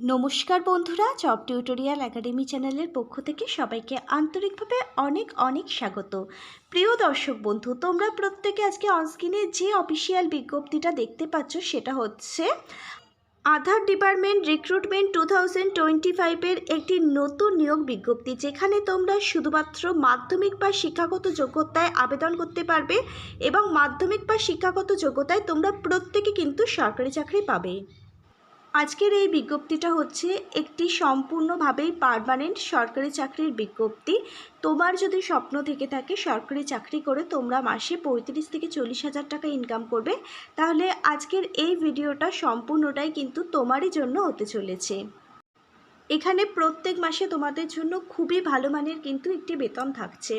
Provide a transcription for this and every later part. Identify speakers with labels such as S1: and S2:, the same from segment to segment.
S1: নমস্কার বন্ধুরা, job tutorial academy চ্যানেলের পক্ষ থেকে সবাইকে আন্তরিকভাবে অনেক অনেক স্বাগত। প্রিয় দর্শক বন্ধু, তোমরা প্রত্যেকে আজকে অনস্ক্রিনে যে অফিসিয়াল বিজ্ঞপ্তিটা দেখতে পাচ্ছ সেটা হচ্ছে Aadhaar department recruitment two thousand twenty ফাইভের একটি নতুন নিয়োগ বিজ্ঞপ্তি, যেখানে তোমরা শুধুমাত্র মাধ্যমিক বা শিক্ষাগত যোগ্যতায় আবেদন করতে পারবে এবং মাধ্যমিক বা শিক্ষাগত যোগ্যতায় তোমরা প্রত্যেকে কিন্তু সরকারি চাকরি পাবে। আজকের এই বিজ্ঞপ্তিটা হচ্ছে একটি সম্পূর্ণভাবেই পারমানেন্ট সরকারি চাকরির বিজ্ঞপ্তি। তোমার যদি স্বপ্ন থেকে থাকে সরকারি চাকরি করে তোমরা মাসে পঁয়ত্রিশ থেকে চল্লিশ হাজার টাকা ইনকাম করবে। তাহলে আজকের এই ভিডিওটা সম্পূর্ণটাই কিন্তু তোমারই জন্য হতে চলেছে। এখানে প্রত্যেক মাসে তোমাদের জন্য খুবই ভালো মানের কিন্তু একটি বেতন থাকছে।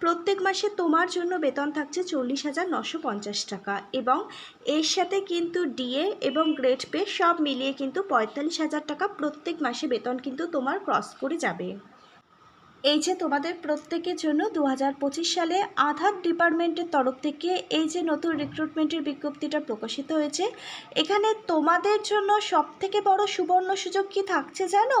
S1: প্রত্যেক মাসে তোমার জন্য বেতন থাকছে চল্লিশ হাজার নশো পঞ্চাশ টাকা এবং এর সাথে কিন্তু ডিএ এবং গ্রেড পে সব মিলিয়ে কিন্তু পঁয়তাল্লিশ হাজার টাকা প্রত্যেক মাসে বেতন কিন্তু তোমার ক্রস করে যাবে। এই যে তোমাদের প্রত্যেকের জন্য দু হাজার পঁচিশ সালে আধার ডিপার্টমেন্টের তরফ থেকে এই যে নতুন রিক্রুটমেন্টের বিজ্ঞপ্তিটা প্রকাশিত হয়েছে, এখানে তোমাদের জন্য সবথেকে বড় সুবর্ণ সুযোগ কি থাকছে জানো?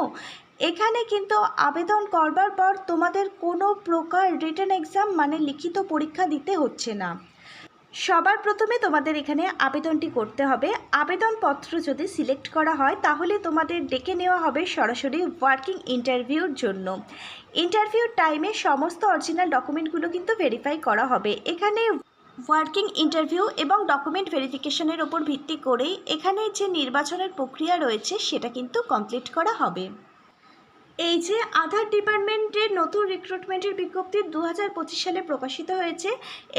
S1: এখানে কিন্তু আবেদন করবার পর তোমাদের কোনো প্রকার রিটার্ন এক্সাম মানে লিখিত পরীক্ষা দিতে হচ্ছে না। সবার প্রথমে তোমাদের এখানে আবেদনটি করতে হবে। আবেদনপত্র যদি সিলেক্ট করা হয়, তাহলে তোমাদের ডেকে নেওয়া হবে সরাসরি ওয়ার্কিং ইন্টারভিউর জন্য। ইন্টারভিউর টাইমে সমস্ত অরিজিনাল ডকুমেন্টগুলো কিন্তু ভেরিফাই করা হবে। এখানে ওয়ার্কিং ইন্টারভিউ এবং ডকুমেন্ট ভেরিফিকেশনের ওপর ভিত্তি করেই এখানে যে নির্বাচনের প্রক্রিয়া রয়েছে, সেটা কিন্তু কমপ্লিট করা হবে। এই যে আধার ডিপার্টমেন্টের নতুন রিক্রুটমেন্টের বিজ্ঞপ্তি দু হাজার পঁচিশ সালে প্রকাশিত হয়েছে,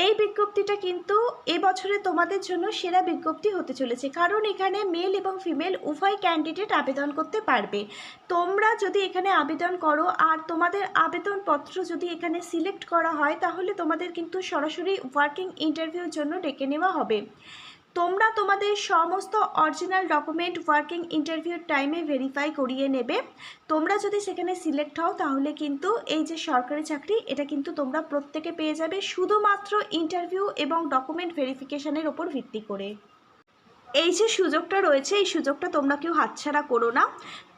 S1: এই বিজ্ঞপ্তিটা কিন্তু এবছরে তোমাদের জন্য সেরা বিজ্ঞপ্তি হতে চলেছে। কারণ এখানে মেল এবং ফিমেল উভয় ক্যান্ডিডেট আবেদন করতে পারবে। তোমরা যদি এখানে আবেদন করো আর তোমাদের আবেদনপত্র যদি এখানে সিলেক্ট করা হয়, তাহলে তোমাদের কিন্তু সরাসরি ওয়ার্কিং ইন্টারভিউর জন্য ডেকে নেওয়া হবে। তোমরা তোমাদের সমস্ত অরিজিনাল ডকুমেন্ট ওয়ার্কিং ইন্টারভিউর টাইমে ভেরিফাই করিয়ে নেবে। তোমরা যদি সেখানে সিলেক্ট হও, তাহলে কিন্তু এই যে সরকারি চাকরি, এটা কিন্তু তোমরা প্রত্যেকে পেয়ে যাবে শুধুমাত্র ইন্টারভিউ এবং ডকুমেন্ট ভেরিফিকেশনের ওপর ভিত্তি করে। এই যে সুযোগটা রয়েছে, এই সুযোগটা তোমরা কেউ হাতছাড়া করো না।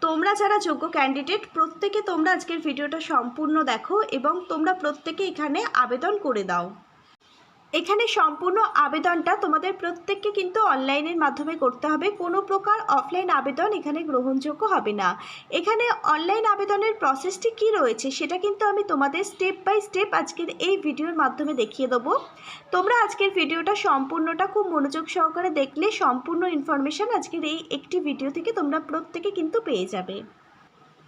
S1: তোমরা যারা যোগ্য ক্যান্ডিডেট প্রত্যেকে তোমরা আজকের ভিডিওটা সম্পূর্ণ দেখো এবং তোমরা প্রত্যেকে এখানে আবেদন করে দাও। এখানে সম্পূর্ণ আবেদনটা তোমাদের প্রত্যেককে কিন্তু অনলাইনের মাধ্যমে করতে হবে। কোনো প্রকার অফলাইন আবেদন এখানে গ্রহণযোগ্য হবে না। এখানে অনলাইন আবেদনের প্রসেসটি কি রয়েছে সেটা কিন্তু আমি তোমাদের স্টেপ বাই স্টেপ আজকের এই ভিডিওর মাধ্যমে দেখিয়ে দেবো। তোমরা আজকের ভিডিওটা সম্পূর্ণটা খুব মনোযোগ সহকারে দেখলে সম্পূর্ণ ইনফরমেশান আজকের এই একটি ভিডিও থেকে তোমরা প্রত্যেকে কিন্তু পেয়ে যাবে।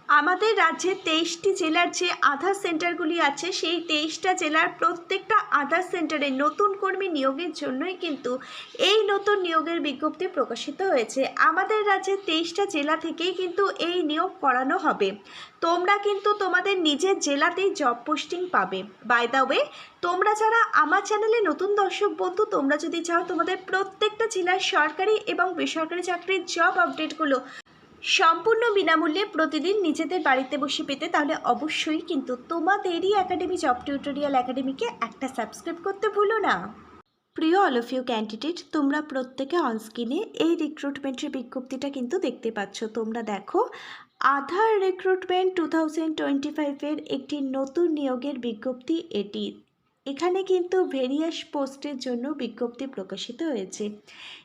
S1: আমাদের রাজ্যে তেইশটি জেলার যে আধার সেন্টারগুলি আছে, সেই তেইশটা জেলার প্রত্যেকটা আধার সেন্টারে নতুন কর্মী নিয়োগের জন্যই কিন্তু এই নতুন নিয়োগের বিজ্ঞপ্তি প্রকাশিত হয়েছে। আমাদের রাজ্যে তেইশটা জেলা থেকেই কিন্তু এই নিয়োগ করানো হবে। তোমরা কিন্তু তোমাদের নিজের জেলাতেই জব পোস্টিং পাবে। বাই দ্য ওয়ে তোমরা যারা আমার চ্যানেলে নতুন দর্শক বন্ধু, তোমরা যদি চাও তোমাদের প্রত্যেকটা জেলার সরকারি এবং বেসরকারি চাকরির জব আপডেটগুলো সম্পূর্ণ বিনামূল্যে প্রতিদিন নিজেদের বাড়িতে বসে পেতে তাহলে অবশ্যই কিন্তু তোমাদেরই একাডেমি জব টিউটোরিয়াল একাডেমিকে একটা সাবস্ক্রাইব করতে ভুলো না। প্রিয় অল অফ ইউ ক্যান্ডিডেট তোমরা প্রত্যেকে অনস্ক্রিনে এই রিক্রুটমেন্টের বিজ্ঞপ্তিটা কিন্তু দেখতে পাচ্ছ। তোমরা দেখো, Aadhaar recruitment two thousand twenty ফাইভের একটি নতুন নিয়োগের বিজ্ঞপ্তি, এটি এখানে কিন্তু ভেরিয়াস পোস্টের জন্য বিজ্ঞপ্তি প্রকাশিত হয়েছে।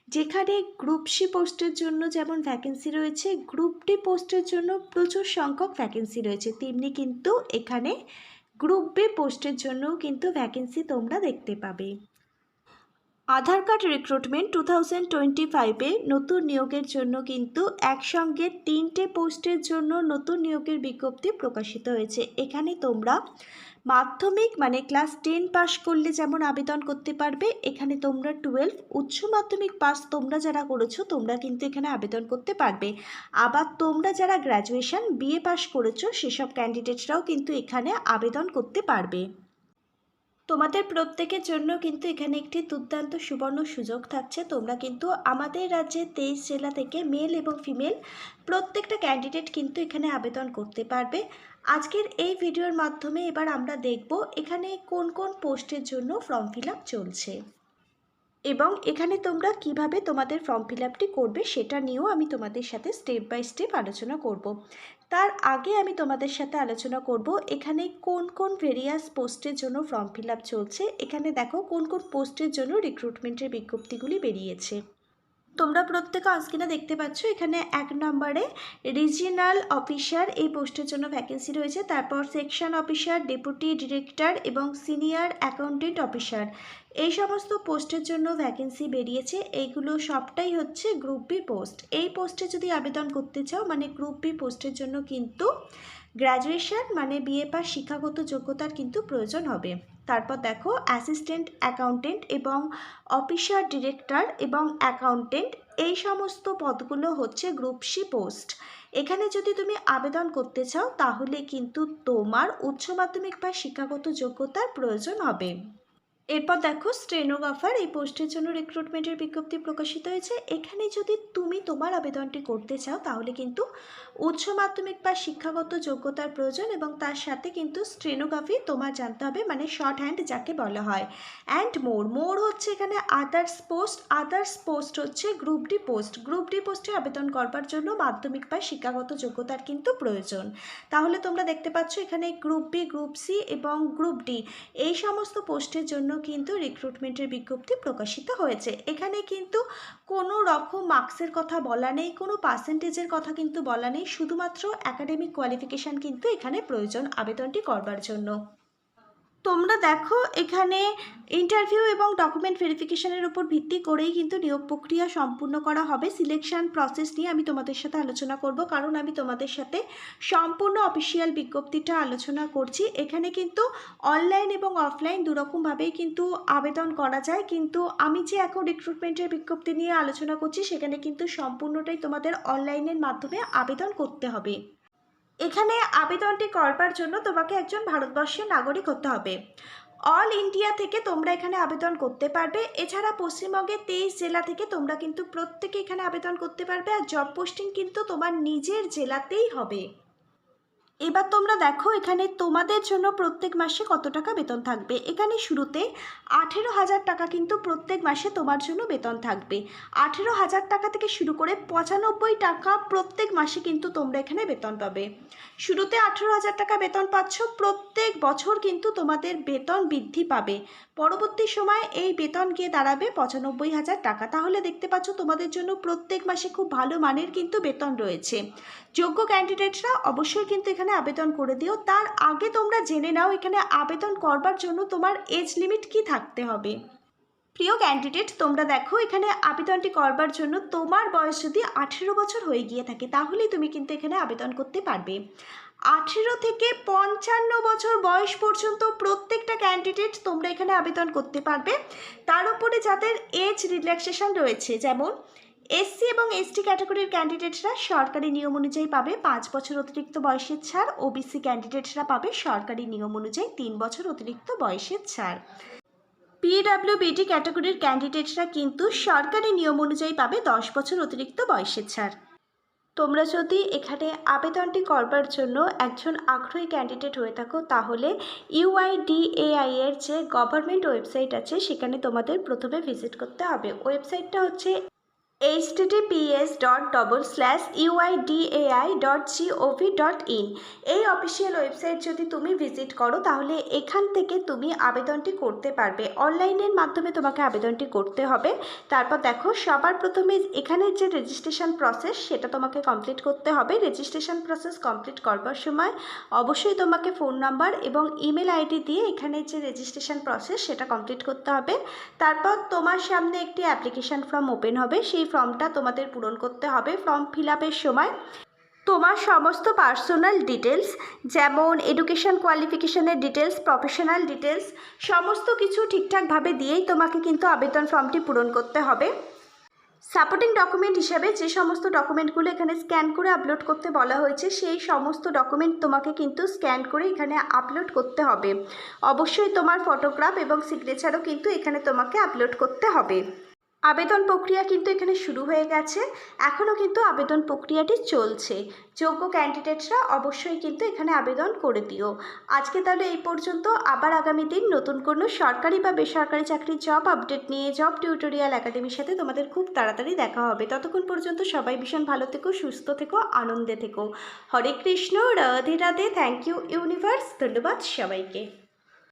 S1: যেখানে গ্রুপ সি পোস্টের জন্য যেমন ভ্যাকেন্সি রয়েছে গ্রুপ ডি পোস্টের জন্য প্রচুর সংখ্যক ভ্যাকেন্সি রয়েছে। তেমনি কিন্তু এখানে গ্রুপ বি পোস্টের জন্যও কিন্তু ভ্যাকেন্সি তোমরা দেখতে পাবে। Aadhaar card recruitment two thousand twenty ফাইভে নতুন নিয়োগের জন্য কিন্তু একসঙ্গে তিনটে পোস্টের জন্য নতুন নিয়োগের বিজ্ঞপ্তি প্রকাশিত হয়েছে। এখানে তোমরা মাধ্যমিক মানে ক্লাস টেন পাস করলে যেমন আবেদন করতে পারবে, এখানে তোমরা টুয়েলভ উচ্চ মাধ্যমিক পাস তোমরা যারা করেছ, তোমরা কিন্তু এখানে আবেদন করতে পারবে। আবার তোমরা যারা গ্র্যাজুয়েশন বিএ পাস করেছ, সেসব ক্যান্ডিডেটরাও কিন্তু এখানে আবেদন করতে পারবে। তোমাদের প্রত্যেকের জন্য কিন্তু এখানে একটি দুর্দান্ত সুবর্ণ সুযোগ থাকছে। তোমরা কিন্তু আমাদের রাজ্যে তেইশ জেলা থেকে মেল এবং ফিমেল প্রত্যেকটা ক্যান্ডিডেট কিন্তু এখানে আবেদন করতে পারবে। আজকের এই ভিডিওর মাধ্যমে এবার আমরা দেখব এখানে কোন কোন পোস্টের জন্য ফর্ম ফিল চলছে। এবং এখানে তোমরা কীভাবে তোমাদের ফর্ম ফিল করবে সেটা নিয়েও আমি তোমাদের সাথে স্টেপ বাই স্টেপ আলোচনা করব। তার আগে আমি তোমাদের সাথে আলোচনা করব এখানে কোন কোন ভেরিয়াস পোস্টের জন্য ফর্ম ফিল চলছে। এখানে দেখো কোন কোন পোস্টের জন্য রিক্রুটমেন্টের বিজ্ঞপ্তিগুলি বেরিয়েছে। তোমরা প্রত্যেকে অনস্ক্রিনে দেখতে পাচ্ছ। এখানে এক নম্বরে রিজিনাল অফিসার এই পোস্টের জন্য ভ্যাকেন্সি রয়েছে। তারপর সেকশন অফিসার ডেপুটি ডিরেক্টর এবং সিনিয়র অ্যাকাউন্টেন্ট অফিসার এই সমস্ত পোস্টের জন্য ভ্যাকেন্সি বেরিয়েছে। এইগুলো সবটাই হচ্ছে গ্রুপ বি পোস্ট এই পোস্টে যদি আবেদন করতে চাও মানে গ্রুপ বি পোস্টের জন্য কিন্তু গ্র্যাজুয়েশন মানে বিএ পাস শিক্ষাগত যোগ্যতার কিন্তু প্রয়োজন হবে। তারপর দেখো অ্যাসিস্ট্যান্ট অ্যাকাউন্টেন্ট এবং অফিসার ডিরেক্টর এবং অ্যাকাউন্টেন্ট এই সমস্ত পদগুলো হচ্ছে গ্রুপ সি পোস্ট এখানে যদি তুমি আবেদন করতে চাও তাহলে কিন্তু তোমার উচ্চ মাধ্যমিক বা শিক্ষাগত যোগ্যতার প্রয়োজন হবে। এরপর দেখো স্টেনোগ্রাফার এই পোস্টের জন্য রিক্রুটমেন্টের বিজ্ঞপ্তি প্রকাশিত হয়েছে। এখানে যদি তুমি তোমার আবেদনটি করতে চাও, তাহলে কিন্তু উচ্চ মাধ্যমিক বা শিক্ষাগত যোগ্যতার প্রয়োজন এবং তার সাথে কিন্তু স্টেনোগ্রাফি তোমার জানতে হবে মানে শর্ট হ্যান্ড যাকে বলা হয়। অ্যান্ড মোর মোর হচ্ছে এখানে আদার্স পোস্ট আদার্স পোস্ট হচ্ছে group D post group D পোস্টে আবেদন করবার জন্য মাধ্যমিক বা শিক্ষাগত যোগ্যতার কিন্তু প্রয়োজন। তাহলে তোমরা দেখতে পাচ্ছ এখানে গ্রুপ বি গ্রুপ সি এবং গ্রুপ ডি এই সমস্ত পোস্টের জন্য কিন্তু রিক্রুটমেন্টের বিজ্ঞপ্তি প্রকাশিত হয়েছে। এখানে কিন্তু কোনো রকম মার্কসের কথা বলা নেই, কোনো পার্সেন্টেজের কথা কিন্তু বলা নেই। শুধুমাত্র একাডেমিক কোয়ালিফিকেশান কিন্তু এখানে প্রয়োজন আবেদনটি করবার জন্য। তোমরা দেখো, এখানে ইন্টারভিউ এবং ডকুমেন্ট ভেরিফিকেশনের উপর ভিত্তি করেই কিন্তু নিয়োগ প্রক্রিয়া সম্পূর্ণ করা হবে। সিলেকশন প্রসেস নিয়ে আমি তোমাদের সাথে আলোচনা করব, কারণ আমি তোমাদের সাথে সম্পূর্ণ অফিসিয়াল বিজ্ঞপ্তিটা আলোচনা করছি। এখানে কিন্তু অনলাইন এবং অফলাইন দুরকমভাবেই কিন্তু আবেদন করা যায়, কিন্তু আমি যে এখন রিক্রুটমেন্টের বিজ্ঞপ্তি নিয়ে আলোচনা করছি, সেখানে কিন্তু সম্পূর্ণটাই তোমাদের অনলাইনের মাধ্যমে আবেদন করতে হবে। এখানে আবেদনটি করবার জন্য তোমাকে একজন ভারতবর্ষের নাগরিক হতে হবে। অল ইন্ডিয়া থেকে তোমরা এখানে আবেদন করতে পারবে। এছাড়া পশ্চিমবঙ্গের তেইশ জেলা থেকে তোমরা কিন্তু প্রত্যেকে এখানে আবেদন করতে পারবে। আর জব পোস্টিং কিন্তু তোমার নিজের জেলাতেই হবে। এবার তোমরা দেখো এখানে তোমাদের জন্য প্রত্যেক মাসে কত টাকা বেতন থাকবে। এখানে শুরুতে আঠেরো হাজার টাকা কিন্তু প্রত্যেক মাসে তোমার জন্য বেতন থাকবে। আঠেরো হাজার টাকা থেকে শুরু করে পঁচানব্বই টাকা প্রত্যেক মাসে কিন্তু তোমরা এখানে বেতন পাবে। শুরুতে আঠেরো হাজার টাকা বেতন পাচ্ছ, প্রত্যেক বছর কিন্তু তোমাদের বেতন বৃদ্ধি পাবে। পরবর্তী সময় এই বেতন গিয়ে দাঁড়াবে পঁচানব্বই হাজার টাকা। তাহলে দেখতে পাচ্ছ তোমাদের জন্য প্রত্যেক মাসে খুব ভালো মানের কিন্তু বেতন রয়েছে। যোগ্য ক্যান্ডিডেটরা অবশ্যই কিন্তু এখানে আবেদন করে দিও। তার আগে তোমরা জেনে নাও এখানে আবেদন করবার জন্য তোমার এজ লিমিট কি থাকতে হবে। প্রিয় ক্যান্ডিডেট তোমরা দেখো এখানে আবেদনটি করবার জন্য তোমার বয়স যদি আঠেরো বছর হয়ে গিয়ে থাকে, তাহলেই তুমি কিন্তু এখানে আবেদন করতে পারবে। আঠেরো থেকে পঞ্চান্ন বছর বয়স পর্যন্ত প্রত্যেকটা ক্যান্ডিডেট তোমরা এখানে আবেদন করতে পারবে। তার উপরে যাদের এজ রিল্যাক্সেশন রয়েছে, যেমন এসসি এবং এসটি ক্যাটাগরির ক্যান্ডিডেটরা সরকারি নিয়ম অনুযায়ী পাবে পাঁচ বছর অতিরিক্ত বয়সের ছাড়। ওবিসি ক্যান্ডিডেটরা পাবে সরকারি নিয়ম অনুযায়ী তিন বছর অতিরিক্ত বয়সের ছাড়। পিডাব্লিউবিটি ক্যাটাগরির ক্যান্ডিডেটরা কিন্তু সরকারি নিয়ম অনুযায়ী পাবে দশ বছর অতিরিক্ত বয়সের ছাড়। তোমরা যদি এখানে আবেদনটি করবার জন্য একজন আগ্রহী ক্যান্ডিডেট হয়ে থাকো, তাহলে ইউআইডিএআই এর যে গভর্নমেন্ট ওয়েবসাইট আছে, সেখানে তোমাদের প্রথমে ভিজিট করতে হবে। ওয়েবসাইটটা হচ্ছে H TTPS dot double slash UIDAI dot GOV dot in এই অফিসিয়াল ওয়েবসাইট যদি তুমি ভিজিট করো, তাহলে এখান থেকে তুমি আবেদনটি করতে পারবে। অনলাইনের মাধ্যমে তোমাকে আবেদনটি করতে হবে। তারপর দেখো, সবার প্রথমে এখানের যে রেজিস্ট্রেশন প্রসেস সেটা তোমাকে কমপ্লিট করতে হবে। রেজিস্ট্রেশন প্রসেস কমপ্লিট করবার সময় অবশ্যই তোমাকে ফোন নাম্বার এবং ইমেল আইডি দিয়ে এখানে যে রেজিস্ট্রেশন প্রসেস সেটা কমপ্লিট করতে হবে। তারপর তোমার সামনে একটি অ্যাপ্লিকেশান ফর্ম ওপেন হবে। সেই ফর্মটা তোমাদের পূরণ করতে হবে ফর্ম ফিল সময়। তোমার সমস্ত পার্সোনাল ডিটেলস যেমন এডুকেশন কোয়ালিফিকেশনের ডিটেলস প্রফেশনাল ডিটেলস সমস্ত কিছু ঠিকঠাকভাবে দিয়েই তোমাকে কিন্তু আবেদন ফর্মটি পূরণ করতে হবে। সাপোর্টিং ডকুমেন্ট হিসাবে যে সমস্ত ডকুমেন্টগুলো এখানে স্ক্যান করে আপলোড করতে বলা হয়েছে, সেই সমস্ত ডকুমেন্ট তোমাকে কিন্তু স্ক্যান করে এখানে আপলোড করতে হবে। অবশ্যই তোমার ফটোগ্রাফ এবং সিগনেচারও কিন্তু এখানে তোমাকে আপলোড করতে হবে। আবেদন প্রক্রিয়া কিন্তু এখানে শুরু হয়ে গেছে। এখনও কিন্তু আবেদন প্রক্রিয়াটি চলছে। যোগ্য ক্যান্ডিডেটরা অবশ্যই কিন্তু এখানে আবেদন করে দিও। আজকে তাহলে এই পর্যন্ত। আবার আগামী দিন নতুন কোনো সরকারি বা বেসরকারি চাকরির জব আপডেট নিয়ে জব টিউটোরিয়াল একাডেমির সাথে তোমাদের খুব তাড়াতাড়ি দেখা হবে। ততক্ষণ পর্যন্ত সবাই ভীষণ ভালো থেকো, সুস্থ থেকো, আনন্দে থেকো। Hare Krishna, Radhe Radhe. Thank you universe ধন্যবাদ সবাইকে।